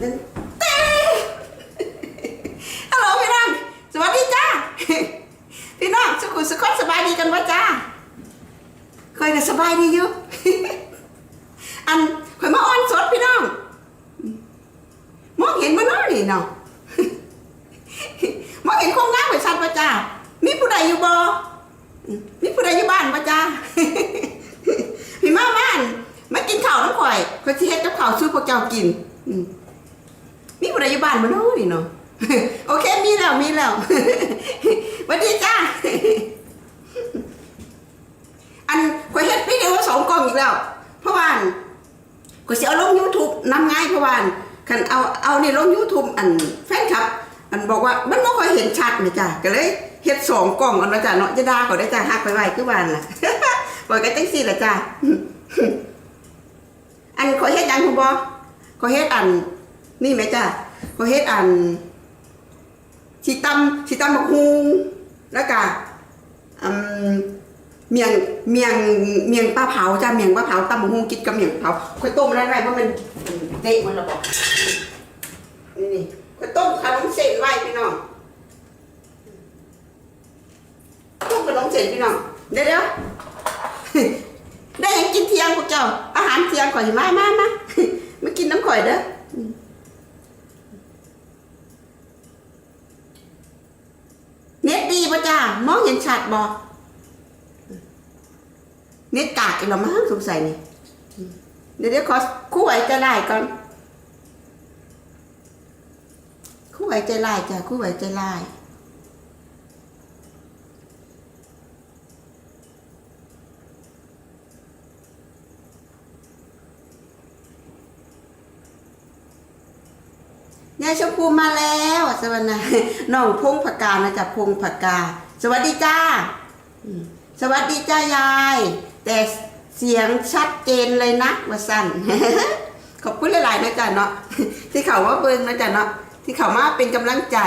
เต้ฮัลโหลพี่น้อง สวัสดีจ้า พี่น้องสุขุสุขคนสบายดีกันวะจ้าเคยกันสบายดีอยู่ อันข่อยมาอ้อนสดพี่น้อง มองเห็นบ่เน้อนี่เนาะมองเห็นโครงงานข่อยชัดปะจ้า มีผู้ใดอยู่บ่มีผู้ใดอยู่บ้านปะจ้า พี่มาบ้านมากินข้าวน้ำข่อยข่อยสิเฮ็ดกับข้าวสู้พวกเจ้ากิน อืมมีผู้ใดอยู่บ้านบ่เน้อนี่เนาะ โอเคมีแล้วมีแล้ว สวัสดีจ้า อันข่อยเฮ็ดวิดีโอสองกล่องอีกแล้ว เพราะว่าอันข่อยสิเอาลง YouTube นำง่ายเพราะว่าอันคันเอาเอานี่ลง YouTube อันแฟนคลับ อันบอกว่ามันบ่ค่อยเห็นชัดนะจ้ะก็เลยเฮ็ดส องกล่องอันนะจ้ะเนาะจะด่าเขาได้จ้ะฮักไปไว้คือบ้านล่ะบอกกันจังซี่ละจ้ะอันขอเฮ็ดหยังคุณบ่ข่อเฮ็ดอัน นี่แม่จ้ะขอเฮ็ดอันสิตำสิตำบักฮุงแล้วก็อืมเมียงเมียงเมียงปลาเผาจ้าเมียงปลาเผาตำบักหุ่งกินกับเมียงเผาค่อยต้มอะไรไว้เพราะมันเตะมันระบอกนี่นี่ค่อยต้มขนมเส้นไว้พี่น้อง ต้มขนมเส้นพี่น้องเดี๋ยวเดี๋ยวได้ยังกินเที่ยงพวกเจ้า อาหารเที่ยงข่อยมามามามากินน้ำข่อยเด้อเน็ตดีป่ะจ้ามองเห็นชัดบ่เน็ตกากอีกแล้วมั้งสงสัยนี่ เดี๋ยวเดี๋ยวขอคู่ไหวใจไล่ก่อน คู่ไหวใจไล่จ้ะคู่ไหวใจไล่ ยายชมพูมาแล้วสวัสดีน้องพงผักกานะจ๊ะพงผักกา สวัสดีจ้า สวัสดีจ้ายาย แต่เสียงชัดเจนเลยนะว่าสั้นขอบคุณหลายๆนะจ๊ะเนาะที่เขาว่าเบิ่งนะจ๊ะเนาะที่เขามาเป็นกำลังใจ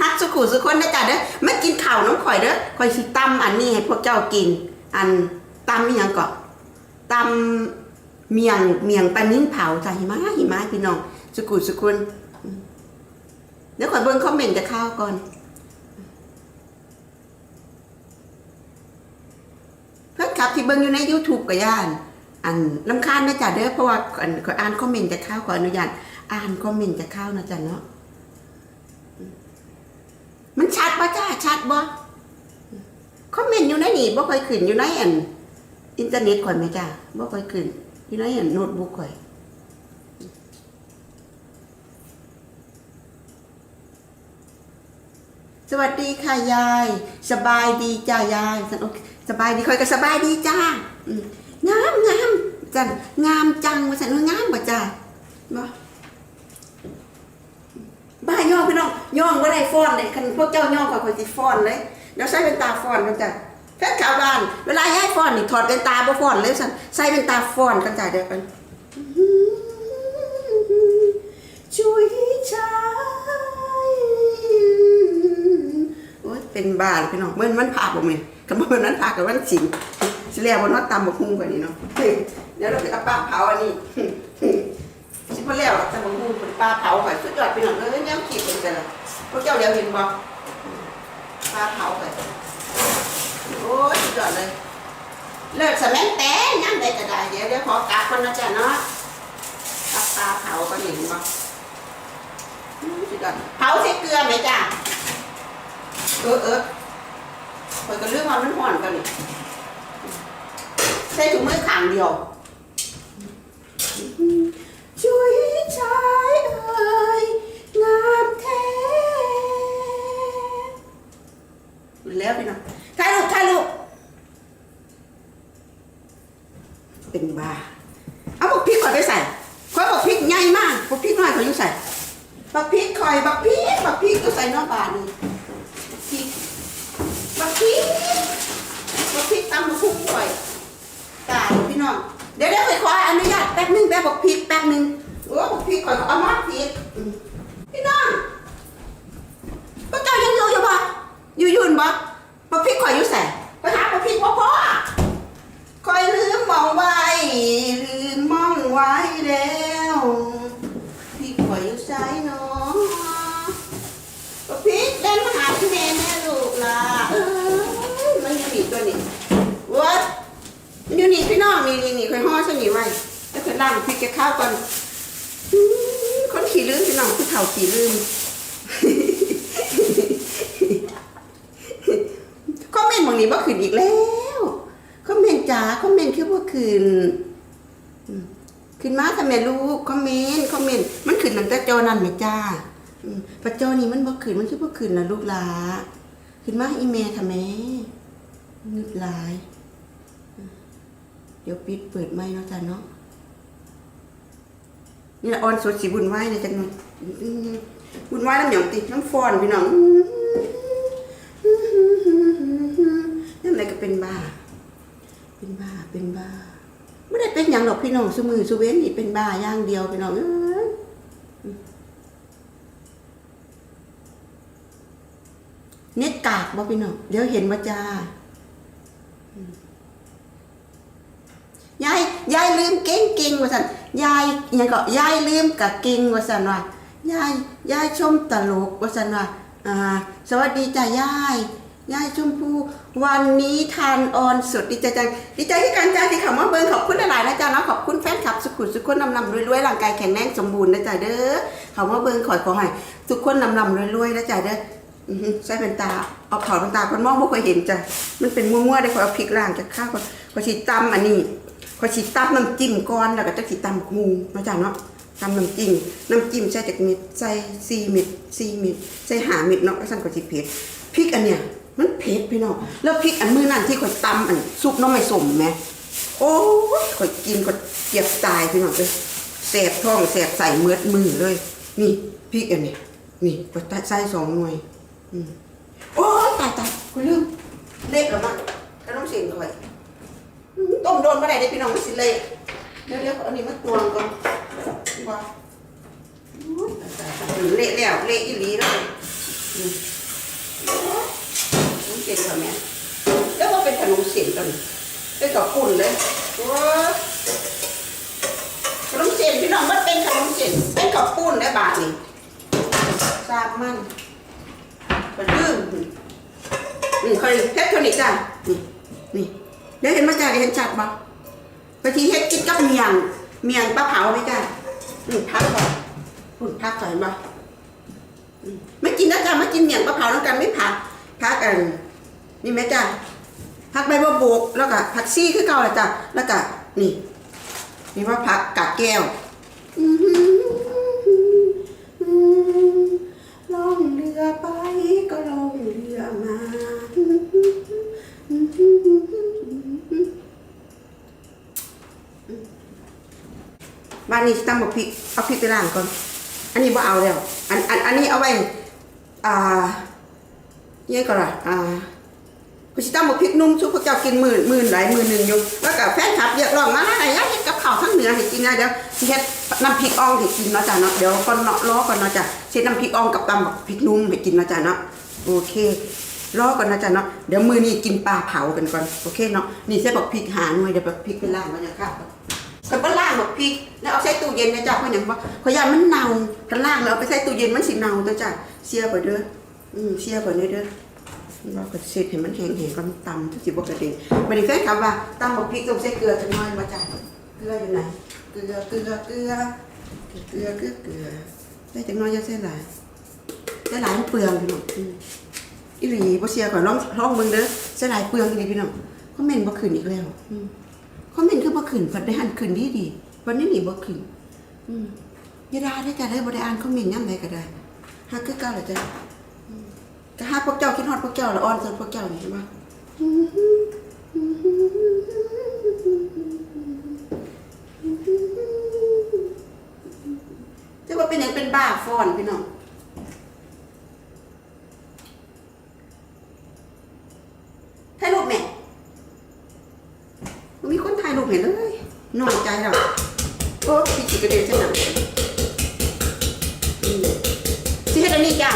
ฮักสุขุสุคนนะจ๊ะเด้อไม่กินข้าวน้ำข่อยเด้อข่อยสิตำอันนี้ให้พวกเจ้ากิน อันตำมียังก่อนตำเมียงเมียงปลานิ้นเผาจ้ะหิมะหิมะพี่น้อง สุขุสุคนเดี๋ยวขอเบิ่งคอมเมนต์จะเข้าก่อน เพื่อนครับที่เบิ่งอยู่ใน YouTube ก็ย่าน อันลำคาญนะจ๊ะเด้อเพราะว่าอันขออ่านคอมเมนต์จะเข้าขออนุญาตอ่านคอมเมนต์จะเข้านะจ๊ะเนาะมันชัดบ่จ้าชัดบ่คอมเมนต์อยู่ในนี่บ่ค่อยขึ้นอยู่ในอันอินเทอร์เน็ตข่อยไหมจ้าบ่ค่อยขึ้นอยู่ในอันโน้ตบุ๊กข่อย สวัสดีค่ะยาย สบายดีจ้ายายสันโอเคสบายดีคอยก็สบายดีจ้างามงามจันงามจังว่าสันงามบ่จ้าบ่บ้าย่องพี่น้องย่องว่าได้ฟ้อนเลยคันพวกเจ้าย่องกว่าคนสิฟ้อนเลยเดี๋ยวใส่เป็นตาฟ้อนกันจ้ะแฟนข่าวบ้าน เวลาให้ฟ้อนนี่ถอดเป็นตาบ่ฟ้อนเลยสันใส่เป็นตาฟ้อนกันจ้ะเดี๋ยวกันช่วยชาย โอ๊ย เป็นบ้าเลยพี่น้องเมื่อมันพาผมเลยกับเมื่อนั้นพากับวันสิงสิเรียกว่าน้อตำบกหุ่งกว่านี้เนาะเดี๋ยวเราไปเอาปลาเผาอันนี้สิพอแล้วตำบกหุ่งเป็นปลาเผาค่ะสุดยอดพี่น้องเอ้ยแนวขีดเป็นกันละพวกเจ้าเดี๋ยวเห็นบ่ปลาเผาค่ะโอ้ยสุดยอดเลยเลิศสมังแต่ยังได้ก็ได้เดี๋ยวเดี๋ยวขอกลับคนนะจ๊ะเนาะกับปลาเผาก็เห็นบอืมสุดยอดเผาใส่เกลือไหมจ้ะ เออเออคอยก็เรื่องมันมันห่อนกันนี่ใส่ถุงมือขางเดียว ช่วยชายเอ่ยงามแท้แล้วพี่น้องถ่ายรูปถ่ายรูปเป็นบ้า เอาบักพริกก่อนไปใส่คอยบักพริกใหญ่มากบักพริกน้อยเขอยู่ใส่บักพริกคอยบักพริกบักพริกก็ใส่น้ำปลานี่ พริกบักพริกบักพริกตำมะพุกก่อยตายพี่น้อง เดี๋ยวเดี๋ยวไปขออนุญาตแป๊บนึงแป๊บบักพริกแป๊บนึงโอ้บักพริกก่อยเอามาพริกพี่น้องพระเจ้ายังอยู่อยู่ปะอยู่ยุ่นปะบักพริกข่อยอยู่แสไปหาบักพริกพ่อพ่อคอยลืมมองไว้ลืมมองไว้แล้ว นี่พี่น้องนี่นี่ค่อยห่อซะนี่ไว้แล้วค่อยล้างพริกกับข้าวก่อนอื้อคนขี้ลืมพี่น้องผู้เฒ่าขี้ลืม คอมเมนต์บางนี้บ่ขึ้นอีกแล้วคอมเมนต์จ๋าคอมเมนต์คือบ่ขึ้นอืมขึ้นมาทำไมลูกคอมเมนต์คอมเมนต์มันขึ้นตั้งแต่จอนั่นแหละจ้าอืมพระจอนี้มันบ่ขึ้นมันคือบ่ขึ้นนะลูกหลาขึ้นมาอีเมลทำไมงึดหลาย ดี๋ยวปิดเปิดไม้เนาะจ้าเนาะนี่ละออนสดสิบุญไหว้นะจังเนาะบุญไหวน้ำหยองติดน้ำฟอนพี่น้องนั่นอะไรก็เป็นบ้า เป็นบ้าเป็นบ้าไม่ได้เป็นอย่างหรอกพี่น้องสมือสเว้นนี่เป็นบ้าย่างเดียวพี่น้องเอ้ยเน็ตกากบ่พี่น้องเดี๋ยวเห็นว่าจ้าอืม ยายยายลืมเก่งเก่งว่าสันยายยังก็ยายลืมกะเก่งว่าสันว่ายายยายชมตลกว่าสันว่าอ่าสวัสดีจ้ายายยายชมพูวันนี้ทานออนสดดีใจจังดีใจที่การจ้าที่เขามาเบิ่งขอบคุณหลายๆนะจ๊ะเนาะขอบคุณแฟนคลับสุขุมสุขคนนำนำรวยๆร่างกายแข็งแรงสมบูรณ์นะจ๊ะเด้อเขามาเบิ่งขอขอให้ทุกคนนำนำรวยๆนะจ๊ะเด้อใส่เป็นตาเอาถอดเป็นตาคนมองไม่เคยเห็นจ้ะมันเป็นมั่วๆได้ขอเอาพริกล่างจากข้าวก่อนขอยสิตำอันนี้ ขอยสิตำน้ำจิ้มก่อนแล้วก็จะสิตำหมูนะจ๊ะเนาะตำน้ำจิ้มน้ำจิ้มใส่จากเม็ดใส่สี่เม็ดสี่เม็ดใส่หาเม็ดเนาะแล้วสั่นก็สิเผ็ดพริกอันเนี้ยมันเผ็ดพี่น้องแล้วพริกอันมือนั่นที่ข่อยตำอันซุปน้องไม่สมไหมโอ้ยข่อยกินก็เจ็บตายพี่น้องเลยแสบท้องแสบใส่เมือดมือเลย นี่พริกอันนี้นี่ก็ใส่สองหน่วยอืมโอ้ยตายตายกูลืมเละแล้วมั้งก็ต้องเสียงข่อย โดนมาได้ได้พี่น้องไม่สิเละเดี๋ยวเดี๋ยวอันนี้มาตวงก่อนว่าเละแล้วเละอีหลีแล้วมขนเส้นค่ะแม่แล้วก็เป็นขนมเส้นกันเป็นกับปุ่นเลยโอ้ยขนมเส้นพี่น้องมันเป็นขนมเส้นเป็นกับปุ่นได้บาทนี่ทราบมันมันดื้ออืมเคยเฮ็ดเท่านี้จ้ะนี่นี่ เดี๋ยวเห็นมาจ้ะเดี๋ยวเห็นชัดบ่บางทีเฮ็ดกินกับเมียง เมียงปลาเผาไหมจ้ะอืมพักก่อนปุ่นพักก่อนบ่ไม่กินนะจ๊ะไม่กินเมียงปลาเผาแล้วกันไม่ผักผักอันนี่ไหมจ๊ะผักใบบัวบกแล้วก็ผักซี่คือเก่าแหละจ้ะแล้วก็นี่นี่ว่าผักกาดแก้ว อือล่องเรือไปก็ล่องเรือมาบ้า นี้ตั้งบักพริกเอาพริกไปล้างก่อน อันนี้บ่เอาแล้ว อันอันอันนี้เอาไว้ อ่ายังก็ล่ะอ่าคุณสิตั้มบอกพริกนุ่มชุบพวกเจ้ากินหมื่นหมื่นหลายหมื่นหนึ่งอยู่ แล้วก็แฟนคลับเรียกร้องมาอะไรยะเฮ็ดกับข้าวทั้งเหนือให้กินนะเดี๋ยวสิเฮ็ดน้ำพริกอ่องให้กินเนาะจ้ะเนาะ เดี๋ยวก่อนเนาะรอก่อนเนาะจ้ะเช็ดน้ำพริกอ่องกับตำบักพริกนุ่มให้กินเนาะจ้ะเนาะ โอเครอก่อนนะจ๊ะเนาะเดี๋ยวมือนี้กินปลาเผากันก่อนโอเคเนาะนี่ใส่บักพริกหาหน่วยเดี๋ยวบักพริกไปล้างไว้จะค่ะกันบ่ล่า งบักพริก แล้วเอาใส่ตู้เย็นนะจ๊ะเพราะหยังบ่ขอยยามันเน่ากันล่างแล้วเอาไปใส่ตู้เย็นมันสิเน่าตัวจ้ะเสียบ่เด้ออืมเสียบ่เด้อเด้อว่าก็เสร็จให้มันแห้งๆก่อนตำสิบกระเด็นบัดนี้แฟนคลับว่าตำบักพริกต้องใส่เกลือจักหน่อยบ่จ้ะเกลืออยู่ไหนเกลือเกลือเกลือเกลือเกลือเกลือใส่จักหน่อยอย่าใส่หลายใส่หลายเปลืองพี่น้องอืมอีหลีบ่เสียก่อนลองลองเบิ่งเด้อใส่หลายเปลืองอีหลีพี่น้องคอมเมนบ่ขึ้นอีกแล้วอืม อมเมนต์คือบ่ขึ้นฝันได้หันขึ้นดีดีวันนี้นี่บ่ขึ้น อืมอย่าด่าได้อจ้ะได้อบ่ได้อ่านคอมเมนต์ยามใดก็ได้ฮักคือเก่าแหละจ้ะอืมก็ฮักพวกเจ้าคิดฮอดพวกเจ้าละอ่อนส่วนพวกเจ้านี่เห็นบ่จะว่าเป็นหยังเป็นบ้าฟ้อนพี่น้องถ่ายรูปแม่ มีคนถ่ายรูปเห็นเลยนอยใจเราโอ้พี่จิกระเด็นเส้นหนังอืมสิเฮ็ดอันนี้จ้ะ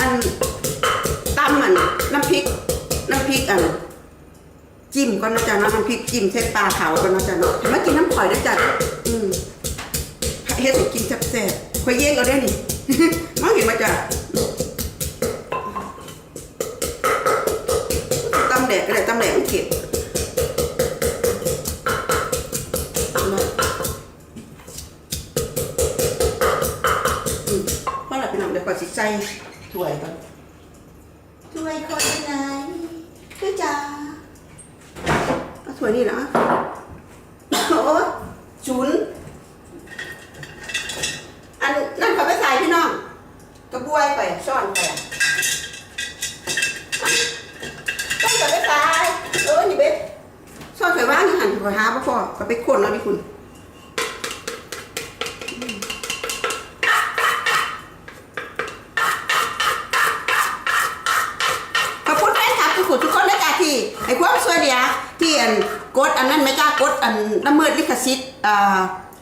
อันตำอันน้ำพริก น้ำพริกอันจิ้มก่อนนะจ๊ะน้ำพริกจิ้มเส้นปลาเผาก่อนนะจ๊ะเนาะมากินน้ำข่อยด้วยจ้ะอืมเฮ็ดกินแซ่บๆข่อยเย่งเอาได้นี่มาเห็นมาจ้ะตำแดกก็ได้ตำแดกมันเก็บ สิใส่ถ้วยก่อนถ้วยคนไหนคือจ้าเอาถ้วยนี่นะโอ้ศูนอันนั่นเขาไปใส่พี่น้องกระบวยไปซ่อนไปต้องกับไปใส่เออนี่เบ็ดซ่อนใส่ว่างนี่หันขอหาพ่อก็ไปคนแล้วนี่คุณ ขอบคุณแฟนคลับทุกคนทุกคนนะจ๊ะที่ไอ้ความสวยเนี่ยที่อันกดอันนั้นไหม่จ้ากดอัน ละเมิดลิขสิทธิ์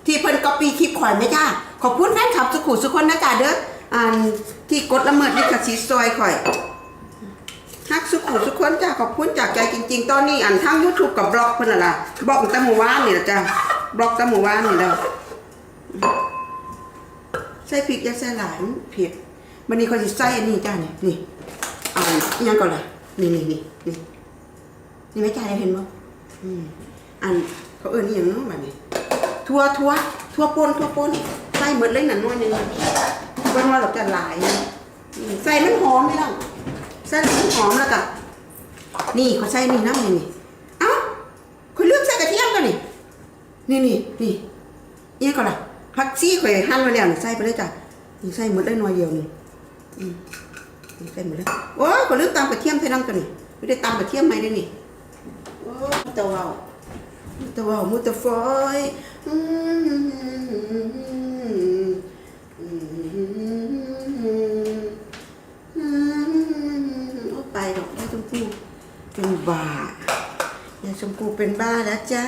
ที่เพิ่นก๊อปปี้คลิปข่อยไหม่จ้าขอบคุณแฟนคลับทุกคนทุกคนนะจ๊ะเด้ออันที่กดละเมิดลิขสิทธิ์ซอยข่อยฮักสุขุทุกคนจ้าขอบคุณจากใจจริง ๆ ตอนนี้อันทั้ง YouTube กับบล็อกเพิ่นน่ะล่ะบล็อกตั้งหมู่บ้านนี่ล่ะจ้าบล็อกตั้งหมู่บ้านนี่แล้วใส่พริกอยาใส่หลายมันเผ็ดวันนี้ข่อยสิใส่อันนี้จ้านี่นี่เอาอยังก่อนเลยนี่นี่นี่นี่นี่ไม่จ่ายเห็นบ่อืมอัน เขาเอิ้นอีหยังเนาะบัดนี้ทั่วทั่วทั่วป่นทั่วป่นใส่หมดเลยนั่นน้อยหนึงเบิ่ว่าเราจะหลายอืมใส่มันหอมนี่ล่ะใส่แล้วมันหอมแล้วก็นี่เขาใส่นี่น้ำนี่นี่เอ้าคุณเลือกใส่กระเทียมกันนี่นี่นี่นี่เอีหยังก่อนล่ะผักชีข่อยหั่นไว้แล้วนี่ใส่ไปเลยจ้ะนี่ใส่หมดเลยหน่อยเดียวนี่ใส่หมดเลยโอ้ยก็ลืมตำกระเทียมใส่น้ำตัวนี่ไม่ได้ตำกระเทียมไหมได้นี่โอ้ยตะเวา ตะเวามุตะฟอยอืมอืมอืมโอ้ไปดอกยาชมพูเป็นบ้ายาชมพูเป็นบ้าแล้วจ้า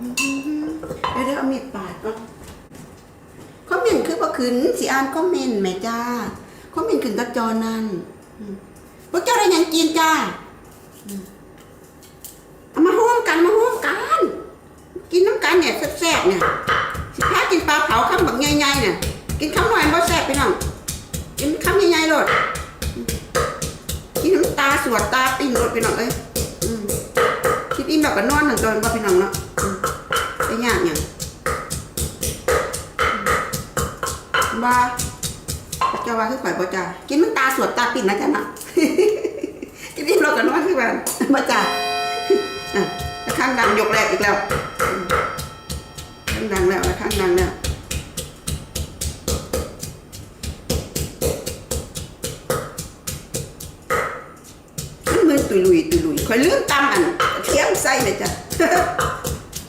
อืมเดี๋ยวเดี๋ยวเอามีดปาดก่อนคอมเมนต์คือบ่ขึ้นสิอ่านคอมเมนต์แหม่จ้าคอมเมนต์ขึ้นกับจอนั่นอืมพวกเจ้าได้หยังกินจ้าอื มามาร่วมกันมาร่วมกัน กินน้ำกันเนี่ยแซ่บๆเนี่ยสิพากินปลาเผาคำแบบใหญ่ๆเนี่ยกินคำหน่อยบ่แซ่บพี่น้องกินคำใหญ่ๆโลดกินน้ำตาสวดตาปิ้งโลดพี่น้องเอ้ยคิดอิ่มแบบก็นอนทั้งตัวบ่พี่น้องเนาะอืมไปยากหยังว่าจะว่าคือข่อยบ่จ้ากินมันตาสวดตาปิ่นนะจ๊ะนะกินนี่เรากันว่าคือแบบบ่จ้า อะข้างดังยกแรกอีกแล้วข้างดังแล้วข้างดังแล้วมันมือตุยลุยตุยลุยข่อยลืมตำอันเทียมใส่เลยจ้ะ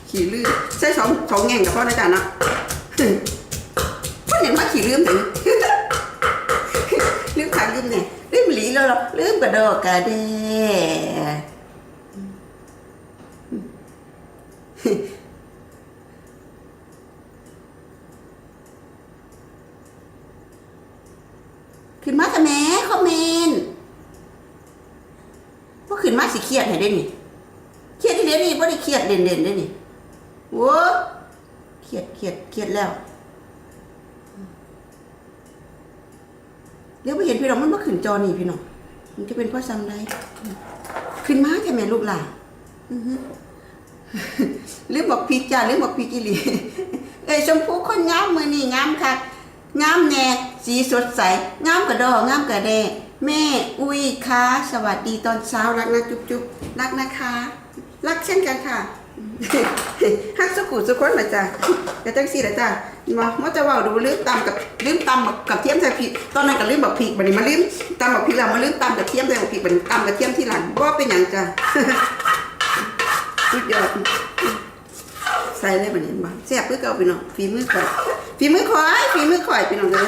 ขี่ลืมใส่สองสองแง่งกับพ่อนะจ๊ะเนาะมันยังมาขี่ลืมถึงลืมขาลืมเนี่ยลืมหลีแล้วหรอลืมกระโดดกระเด ขึ้นมาทำไมคอมเมนต์ว่าขึ้นมาสิเครียดให้ได้นี่เครียดที่เด่นนี่ว่าได้เครียดเด่นเด่นๆได้นี่โว้เครียดเครียดเครียดแล้ว เดี๋ยวไปเห็นพี่น้องมันมาขึ้น จอนี่พี่น้องมันจะเป็นเพราะซ้ำได้ขึ้นมาแค่แม่ลูกหล่ะอื้อหือลืมบอกพีจ้าลืมบอกพีกิลีเอ้ยชมพูคนงามมือนี่งามค่ะงามแน่สีสดใสงามกระดองามกระแดแม่อุ้ยคะสวัสดีตอนเช้ารักนะจุ๊บจุ๊บรักนะคะ รักเช่นกันค่ะฮักสุขุสุขคนนะจ๊ะแต่จังสี่นะจ๊ะ มาเมื่อจะว่าดูลืมตำกับลืมตำกับกับเทียมใส่พริกตอนนั้นก็ลืมบักพริกบัดนี้มาลืมตำแบักพริกแล้วมาลืมตำกับเทียมใส่แบักพริกบัดนี้ตำกับเทียมที่หลังว่าเป็นอย่างจ้ะสุดยอดใส่เลยบัดนี้มาแซ่บเพื่อเก่าพี่น้องฝีมือข่อยฝีมือข่อยฝีมือข่อยพี่น้องเลย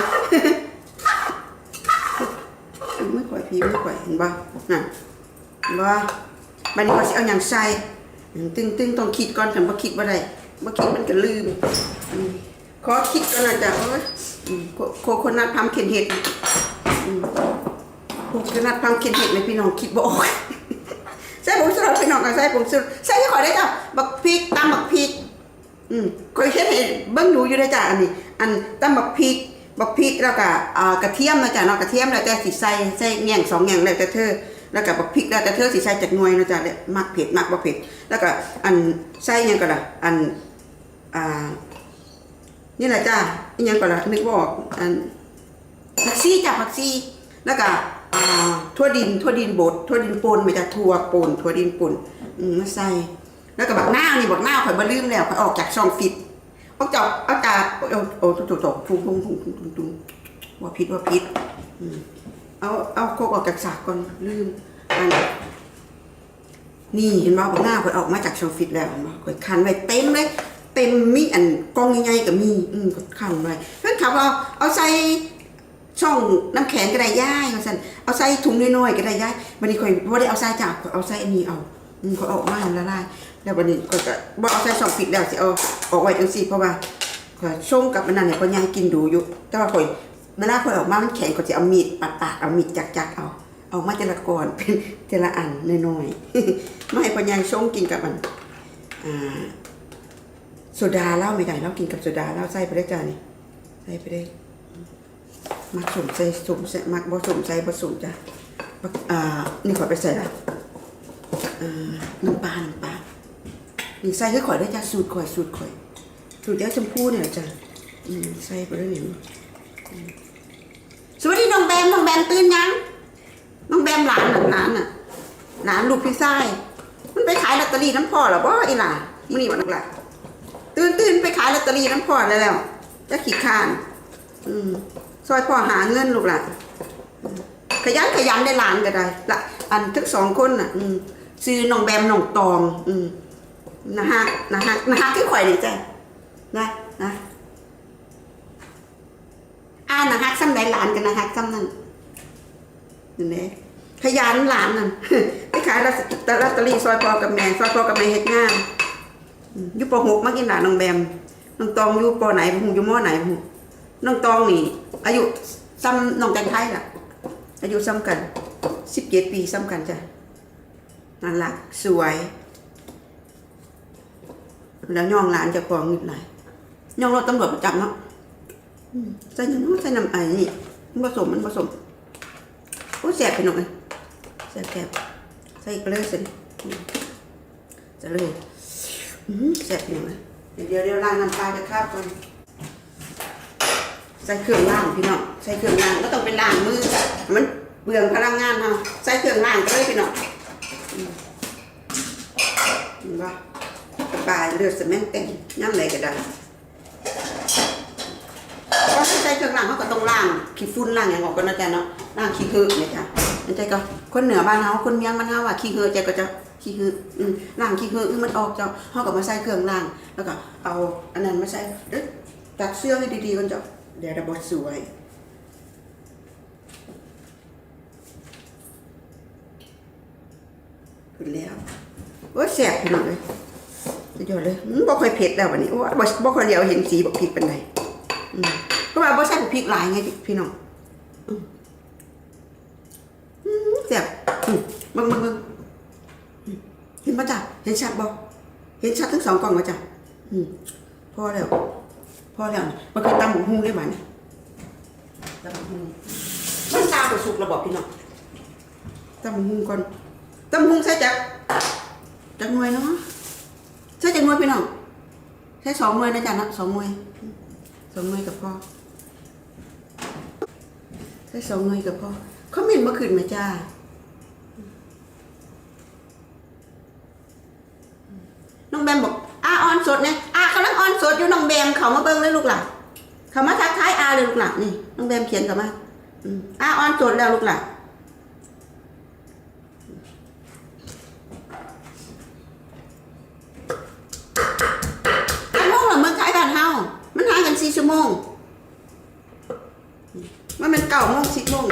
ฝีมือข่อยฝีมือข่อยเห็นบ่นั่นบ่บัดนี้ว่าสิเอาหยังใส่ตึงตึงต้องคิดก่อนฉันบ่คิดบ่ได้บ่คิดมันก็ลืมอืม ขอคิดก่อนนะจ๊ะโอ้ยอืมโคโคโคนัทพัมเข็นเห็ดอืมโคโคนัทพัมเข็นเห็ดไหมพี่น้องคิดบ่ออกใส่ผงชูรสพี่น้องก็ใส่ผงชูรสใส่ที่ขอได้จ้ะบักพริกตำบักพริก อืมก็เฮ็ดให้เบิ่งดูอยู่ได้จ้ะอันนี้ อันตำบักพริกบักพริกแล้วก็อ่ากระเทียมนะจ๊ะเนาะกระเทียมแล้วแต่สิใส่ใส่แง่งสองแง่งแล้วแต่เธอ แล้วก็บักพริกแล้วแต่เธอสิใส่จากหน่วยนะจ๊ะเนี่ยมักเผ็ดมักบ่เผ็ดแล้วก็อันใส่หยังก็ล่ะอันอ่า นี่แหละจ้ะอีหยังก็ล่ะนึกบ่ออกอันผักซีจ้ะผักซีแล้วก็ทั่วดินทั่วดินบดทั่วดินปนไม่จะทั่วปนทั่วดินปนอืมมาใส่แล้วก็บักหน้านี่บักหน้าข่อยบ่ลืมแล้วข่อยออกจากช่องฟิตออกจากอากาศโอ้โอ้โตโตฟุ้งฟุ้งฟุ้งฟุ้งฟุ้งฟุ้งว่าพิษว่าพิษอืมเอาเอาโคกออกจากสากก่อนลืมอันนี่เห็นบ่บักหน้าข่อยออกมาจากช่องฟิตแล้วเห็นบ่ข่อยคันไว้เต็มเลย เต็มมีอันกองใหญ่ๆก็มีอืมก็คันไว้เพิ่นขับเอาเอาใส่ช่องน้ำแข็งก็ได้ย่ายว่าซั่นเอาใส่ถุงน้อยๆก็ได้ย่ายวันนี้ข่อยบ่ได้เอาใส่จากข่อยเอาใส่อันนี้เอาอืมเขาเอาออกมาละลายแล้ววันนี้ก็จะบอกเอาใส่สองปิดแล้วสิเอาออกไว้จังซี่เพราะว่าข่อยชงกับมันนั่นเนี่ยก็ยังกินดูอยู่ แต่ว่าข่อยเวลาข่อยออกมามันแข็งก็จะเอามีดปัดๆเอามีดจักๆเอาเอามาแต่ละก่อนเป็นแต่ละอันน้อยๆไม่ให้พ่อยังชงกินกับมันอ่า โซดาเหล้าไม่ได้เรากินกับโซดาเหล้าใส่ไปได้จ้านี่ใส่ไปได้มักสมใส่สมใส่มักบ่สมใส่บ่สมจ้ะอ่านี่ขอยไปใส่ละอ่อน้ำปลาน้ำปลานี่ใส่ให้ข่อยได้จ้ะสูตรข่อยสูตรข่อยสูตรเดียวชมพูเนี่ยจ้ะอืมใส่ไปเลยนี่อืมสวัสดีน้องแบมน้องแบมตื่นยังน้องแบมหลานน่ะหลานน่ะหลานลูกพี่ไส้มันไปขายลอตเตอรี่น้ำพ่อหรอบ่อีหล่ะมื้อนี้วันนึกล่ะ ตื่นตื่นไปขายลอตเตอรี่น้ำพ่อแล้วแล้วจะขี้ข้านอืมซอยพ่อหาเงินลูกล่ะขยันขยันได้หลานก็ได้ละอันทั้งสองคนน่ะ อืมซื้อน้องแบมน้องตอง อืมนะฮะนะฮะนะฮะคือข่อยนี่จ้ะนะนะอ่านะฮะซ้ำไหนหลานกันนะฮะซ้ำนั่นนั่นแหละขยันหลานนั่นไปขายลอตลอตเตอรี่ซอยพอกับแม่ซอยพอกับแม่เฮ็ดงาน อยู่ปหกมากินหลานน้องแบมน้องตองอยู่ปไหนผมอยู่มอไหนผมน้องตองนี่ อายุซ้ำน้องแตงไทยล่ะ อายุซ้ำกันสิบเจ็ดปีซ้ำกันจ้ะน่ารักสวยแล้วย่องหลานจะกองเงินไหลายย่องรถตำรวจประจำเนาะใส่น้ำใส่น้ำไอ้นี่มันผสมมันผสมโอ้แสบไปหน่อยแสบแสบใส่อีกเลยสิอืมจะเลยอืม แสบอยเดี๋ยเดี๋ยวเดี๋ยวล้างน้ำปลาจะคาบก่อนใส่เครื่องล่างพี่น้องใส่เครื่องล่างก็ต้องเป็นล่างมือมันเบื่องพลังงานเฮาใส่เครื่องล่างก็เลยพี่น้องอืมเห็นปะสบายเลือดสแม่งเต็มย่ำไหนก็ได้ก็ใส่เครื่องล่างเขาก็ต้องล่างขี้ฝุ่นล่างอย่างออกก็นะจ๊ะเนาะล่างขี้เหืดเนี่ยจ้ะนั่นใจก็คนเหนือบ้านเฮาคนเมียงบ้านเฮาว่าขี้เหืดใจก็จะ ขี้หืดอืมล่างขี้หืดมันออกเจ้าเฮาก็มาใส่เครื่องล่าง แล้วก็เอาอันนั้นมาใส่เด้อตัดเสื้อให้ดีๆกันเจ้าเดี๋ยวระบทสวยขึ้นแล้วว่าแสบขนาดเลยสุดยอดเลยอืมบ่ค่อยเผ็ดแล้ววันนี้โอ้บ่บ่ค่อยเดียวเห็นสีบักพริกเป็นไงอืมาะว่าบ่ใส่พริกหลายไงพี่น้องแสบมเบิ่งเบิ่งเบิ่ง เห็นป่ะจ๊ะเห็นชัดบ่เห็นชัดทั้งสองกล่องป่ะจ๊ะอืมพอแล้วพอแล้วนะมันคือตำหมูหุ้งได้ไหมเนี่ยตำหมูหุ้งมันตาไปสุกระบอกพี่น้องตำหมูหุ้งก่อนตำหมูหุ้งใส่จักจักหน่วยเนาะใส่จักหน่วยพี่น้องใส่สองหน่วยนะจ๊ะนะสองหน่วยสองหน่วยกับพ่อใส่สองหน่วยกับพ่อเขาเมนเมื่อคืนไหมจ้าน้อง แบมบอกอาออนสดเนี่ยอากำลังออนสดอยู่น้องแบมเขามาเบิ้งเลยลูกหล่ะเขามาทักทายอาเลยลูกหล่ะนี่น้องแบมเขียนกลับมาอาออนสดแล้วลูกหล่ะอันโมงเหรอเมืองไทยบ้านเฮามันหากันสี่ชั่วโมงมันเป็นเก้าโมงสิบโมง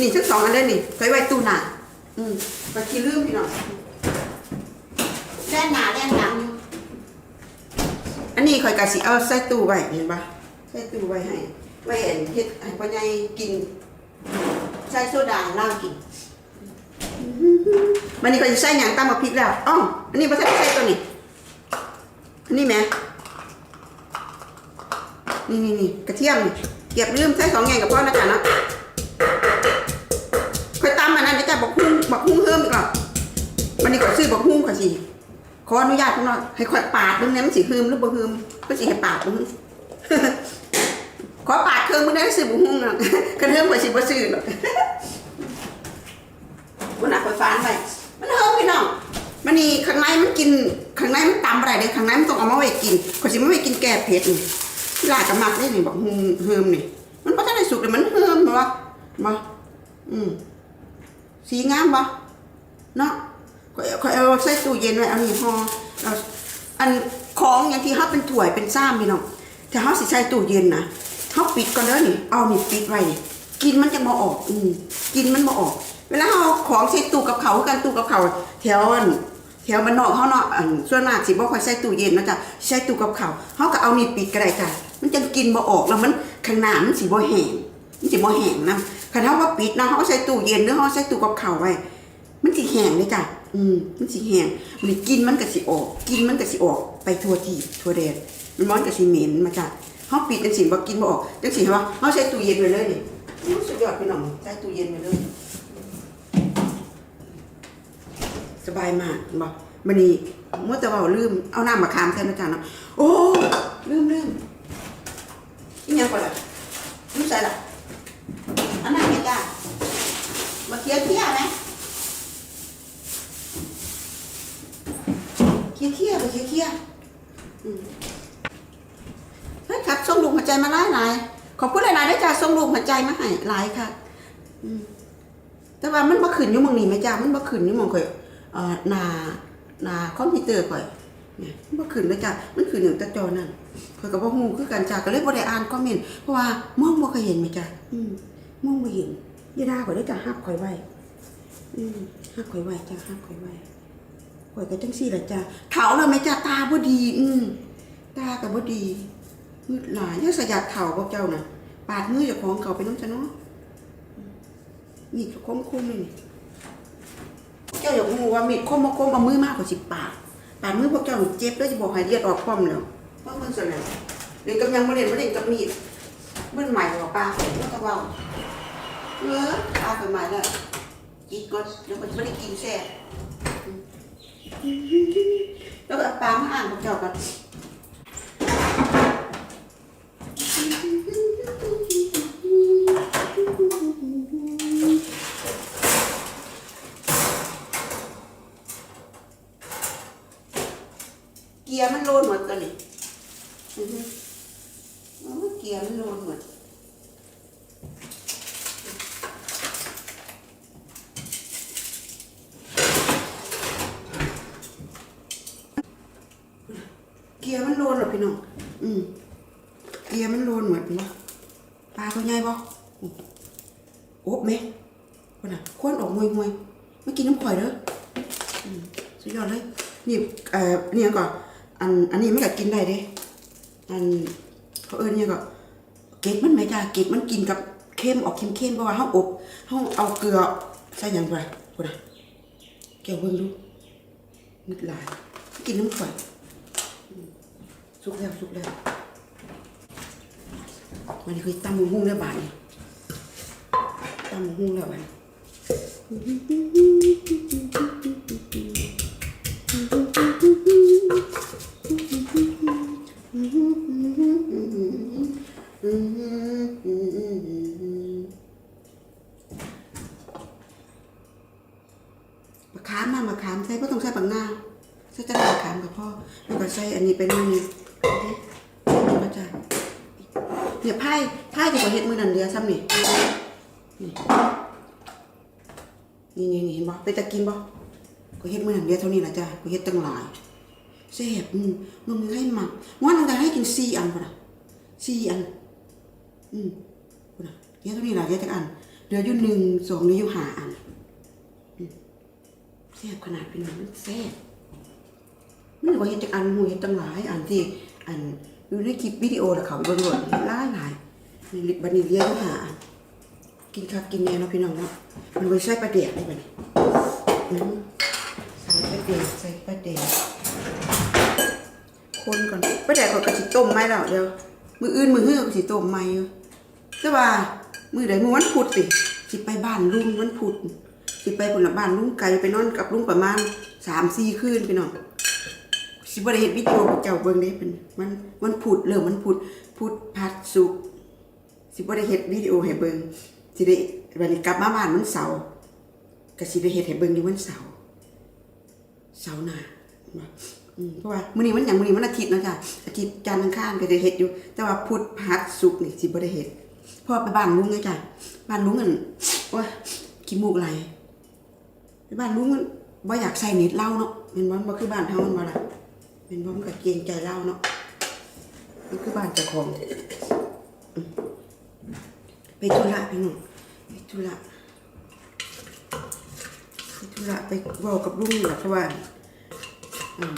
นี่ทั้งสองอันเลยนี่ขอไว้ตู้หนาอืมขอขี้ลืมพี่น้องแล่นหนาแล่นหลังอยู่อันนี้ข่อยกะสิเอาใส่ตู้ไว้เห็นปะใส่ตู้ไว้ให้ไว้เห็นเฮ็ดให้พ่อใหญ่กินใส่โซดาให้ล่างกินมันนี่ก็จะใส่หยังตามมาพริกแล้วอ๋ออันนี้บ่ใส่ใส่ตัวนี้อันนี้แหม่นี่นี่นี่กระเทียมนี่เก็บลืมใส่สองแง่กับพ่อนะจ๊ะเนาะ บักฮุ้งบักฮุ้งเพิ่มอีกหรอวันนี้ก็ซื้อบักฮุ้งก่อสิขออนุญาตคุณหน่อยให้ค่อยปาดมึงเนี่ยมันสิฮืมหรือบ่ฮืมก็สิให้ปาดมึงขอปาดเครื่องมึงได้ซื้อบักฮุ้งอะกระเทียมก็สิบ่ซื้อหรอกคุณน่ะค่อยฟานไปมันเฮิมพี่น้องมันนี่ข้างในมันกินข้างในมันตำอะไรเด้ข้างในมันต้องเอามาไว้กินก็สิมาไว้กินแก้เผ็ดนี่ลากับมักได้นี่บอกฮึมเฮิมนี่มันบ่ทันได้สุกเลยมันเฮิมบ่บ่อืม สีงามบ่เนาะข่อยข่อยเอาใส่ตู้เย็นไว้เอานี่ห่อเอาอันของอย่างที่เฮาเป็นถ้วยเป็นซ้ำพี่น้องถ้าเฮาสิใส่ตู้เย็นนะเฮาปิดก่อนเด้อนี่ เอานี่ปิดไว้นี่กินมันจะบ่ออก อืมกินมันบ่ออก เวลาเฮาเอาของใส่ตู้กับเขากันตู้กับเขาแถวอันแถวบ้านนอกเฮาเนาะอันส่วนมากสิบ่ค่อยใส่ตู้เย็นนะจ๊ะใช้ตู้กับเขาเฮาก็เอานี่ปิดก็ได้จ้ะมันจะกินบ่ออกแล้วมันข้างหน้ามันสิบ่แห้งมันสิบ่แห้งนะ คันเฮาว่าปิดนะเฮาใส่ตู้เย็นหรือเฮาใส่ตู้กับข้าวไว้ มันสิแห้งเลยจ้ะอืมมันสิแห้งมันกินมันก็สิออกกินมันก็สิออกไปทั่วที่ทั่วแดนมันมันก็สิเหม็นมาจ้ะเฮาปิดจังสิบ่กินบ่ออกจังสิว่าเฮาใส่ตู้เย็นไว้เลยนี่สุดยอดพี่น้องใส่ตู้เย็นไว้เลยสบายมากบอกมันนี่มัวแต่ว่าลืมเอาน้ำมะขามแทนอาจารย์เนาะโอ้ลืมลืมอีกอย่างก่อนล่ะลืมใส่ละอันนั้นไงจ้ามา เคลียร์เคลียร์ไหมเคลียร์เคลียร์ไปเคลียร์เคลียร์อืมเฮ้ยครับส่งลูกหัวใจมาหลายหลายขอบคุณหลายๆด้วยจ้าส่งลูกหัวใจมาให้หลายค่ะแต่ว่ามันบ่ขึ้นอยู่มองนี้แม่จ้ามันบ่ขึ้นอยู่มองข่อยเอ่อหน้าหน้าคอมพิวเตอร์ข่อยเนี่ยมันบ่ขึ้นเลยจ้ามันขึ้นอยู่แต่จอนั่นข่อยก็บ่ฮู้คือกันจ้าก็เลยบ่ได้อ่านคอมเมนต์เพราะว่ามองบ่เคยเห็นแม่จ้ามองบ่เห็น ย่าด่าข่อยเด้จ้าฮับข่อยไว้อืมฮับข่อยไว้จ้าฮับข่อยไว้ข่อยก็จังซี่ล่ะจ้าเฒ่าแล้วแม่จ้าตาบ่ดี อืมตาก็บ่ดีมืดหลายอย่าสยัดเฒ่าพวกเจ้าน่ะ ปาดมือจ้าของเขาไปนำซะเนาะมีดคมคมเลยนี่เจ้าอยากรู้ว่ามีดคมมาคมเอามือมากกว่าสิบปากปาดมือพวกเจ้านี่เจ็บแล้วจะบอกให้เลือดออกพร้อมแล้วเมื่อเพิ่นเสนอเรียนกำยังมาเรียนมาเรียนกับมีดเมื่อใหม่กว่าปลาผมก็เว่า เออปลาเป็นใหม่แล้วกินก่อนเดี๋ยวมันไม่ได้กินแซ่บแล้วก็เอาปลามาอ่านพวกเจ้ากันเกียร์มันโลนหมดตัวนี้เกียร์มันโลนหมดเกียร์มันโลนหรอพี่น้อง อืมเกียร์มันโลนหมดเนาะปลาตัวใหญ่บ่อืมโอ๊บไหมคนน่ะควนออก มวยมวยๆไม่กินน้ำข่อยเด้อสุดยอดเลยนี่เอ่อนี่ยังก่อนอันอันนี้ไม่กักินได้เด้อันเขาเอิ้นเนี่ยงก็เกล็ดมันไหมจ้าเกล็ดมันกินกับเค็มออกเค็มๆเพราะว่าเฮาอบเฮาเอาเกลือใส่ยังไปพุ่นะแกวเบิ่งดูนิดหลายกินน้ำข่อยสุกแล้วสุกแล้วมันนี่คือตำหมูหุ้งแล้วบาดนี่ตำหมูหุ้งแล้วบาดนี้ มะขามมามะขามใส่พ่ต้องใส่ปังงาใส่แต่มะขามกับพ่อแล้วก็ใส่อันนี้เป็นนี่นี่ก็จะเนี่ยไพ่ไพ่ที่เขาเฮ็ดมือนันเดียวซ้ำนี่นี่ นี่นี่เห็นบ่ไปตะกินบ่ก็เฮ็ดมือนันเดียวเท่านี้ล่ะจ้ะก็เฮ็ดตั้งหลายแซ่บอืมนมให้หมักวันนึงได้ให้กิน4อันพุ่นน่ะ4อัน อืมพุ่นน่ะเดี๋ยวเท่านี้ล่ะเดี๋ยวจักอันเหลืออยู่หนึ่งสองเหลืออยู่ห้าอันแซ่บขนาดเป็นมันแซ่บมันก็เห็นจากอันหูเห็นตั้งหลายอันที่อันอยู่ในคลิปวิดีโอแล้วเขาไปเบิ่งหลดเห็นหลายหลายนี่ลิบันนี่เลี้ยงหาอัน กินคักกินแน่เนาะพี่น้องเนาะมันไปใส่ปลาเดียกได้บัดนี้อืมใส่ปลาเดียกใส่ปลาเดียกคนก่อนปลาเดียกก่อนกระชิต้มไหมแล้วเดี๋ยวมืออื่นมือเฮือกสิต้มใหม่อยู่แต่ว่ามือใดมือวันพุธสิสิไปบ้านลุงวันพุธสิไปพุ่นลบ้านลุงไก่ไปนอนกับลุงประมาณ3-4คืนพี่น้องสิบ่ได้เฮ็ดวิดีโอเจ้าเบิ่งเด้เป็นมันวันพุธเริ่มวันพุธพุธพัดสุกสิบ่ได้เฮ็ดวิดีโอให้เบิ่ง สิได้วันนี้กลับมาบ้านวันเสาร์ก็สิได้เฮ็ดให้เบิ่งอยู่วันเสาร์เสาร์หน้าเพราะว่ามื้อนี้มันอย่างมื้อนี้มันอาทิตย์เนาะจ้ะอาทิตย์จันทร์อังคารก็จะเฮ็ดอยู่ แต่ว่าพุธพฤหัสศุกร์นี่สิบ่ได้เฮ็ดเพราะว่าไปบ้านลุงไงจ้ะบ้านลุงนั่นโอ้ยขี้มูกไหลไปบ้านลุงมันบ่อยากใส่เน็ตเหล้าเนาะม่นบ่มันบ่คือบ้านเฮามันบ่ล่ะม่นบ่มันก็เกรงใจเหล้าเนาะมันคือบ้านเจ้าของ ธุระพี่น้องไปธุระไปธุระไปเว่ากับลุงนี่แหละเพราะว่าอืม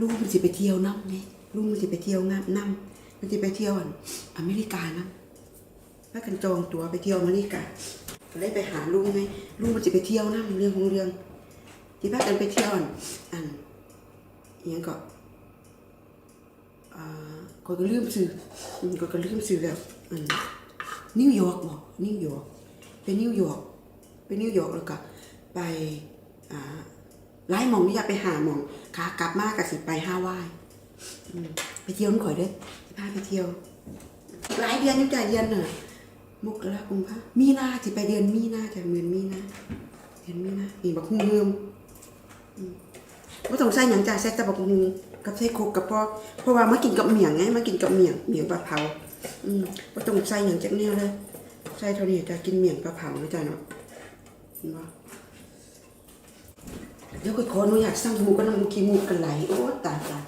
ลุงมันสิไปเที่ยวน้ำไงลุงมันสิไปเที่ยวงามน้ำมันสิไปเที่ยวอันอเมริกาน้ำถ้ากันจองตั๋วไปเที่ยวอเมริกาก็เลยไปหาลุงไงลุงมันสิไปเที่ยวน้ำเรื่องของเรื่องที่พากันไปเที่ยวอันอันยังก็อ่าก็ก็ลืมซื้ออืมก็ก็ลืมซื้อแล้วอัน นิวยอร์กบอกนิวยอร์กไปนิวยอร์กไปนิวยอร์กแล้วก็ไปอ่าไล่มองนี่อยากไปหาหมองขากลับมากกับสิไปฮาวายไปเที่ยวนั่นข่อยด้อสิพาไปเที่ยวหลายเดือนยังจ่ายเดือนเน่ะมกราคมพามีนาสิไปเดือนมีนาจะเหมือนมีนาเดือนมีนาอีบักฮุงเฮิมว่าต้องใส่หยังจ่ายใส่แต่บักฮุ่งกับใส่โคกกับพ่อเพราะว่ามากินกับเมียงไงมากินกับเมียงเมียงปลาเผา อืมว่าต้องใส่หยังจากแนวเลย ใส่เท่านี้จะกินเมี่ยงปลาเผานะจ๊ะเนาะเห็นปะเดี๋ยวก็ขอหนูอยากสร้างหมูก็น้ำขี้มูกกันไหลโอ้ตายตาย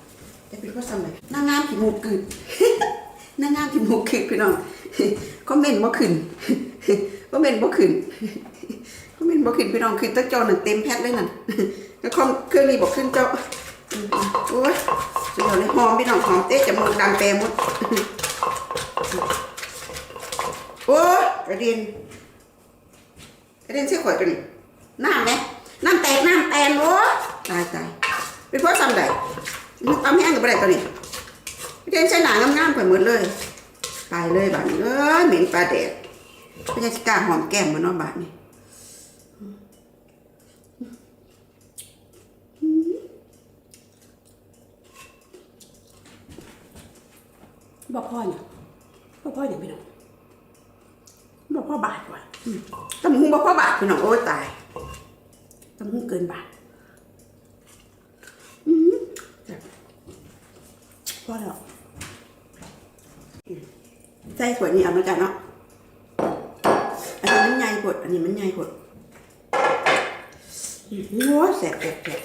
แต่เป็นเพราะสมัยนางงามขี้มูกกึดนางงามขี้มูกกึดพี่น้องคอมเมนต์บ่ขึ้นคอมเมนต์บ่ขึ้นคอมเมนต์บ่ขึ้นพี่น้องขึ้นตั้งจอนั่นเต็มแพทเลยนั่นแล้วคอมเครื่องนี้บอกขึ้นเจ้าโอ้ยสุดยอดเลยหอมพี่น้องหอมเต๊ะจมูกดังแปรหมด โอ้กระเด็นกระเด็นเสียข่อยตัวนี้น้ำไหมน้ำแตกน้ำแตนโอ้ตายตายเป็นเพราะซ้ำใดตำแห้งกับอะไรตัวนี้กระเด็นใส่หนางามๆข่อยหมดเลยตายเลยบานเอ้ยเหม็นปลาแดดพยาสิกล้าหอมแก้มมันนาะบาดนี้บอกพ่อเนี่ย บอกพ่ออย่างพี่น้องบอกพ่อบาทว่ะอืมตำหุงบอกพ่อบาทพี่น้องโอ้ยตายตำหุงเกินบาทอืมจ้ะพอแล้วอืมใส่ถ้วยนี้เอามาจ้ะเนาะอันนี้มันใหญ่กดอันนี้มันใหญ่กดอืมโอ้ยแสบแสบแสบ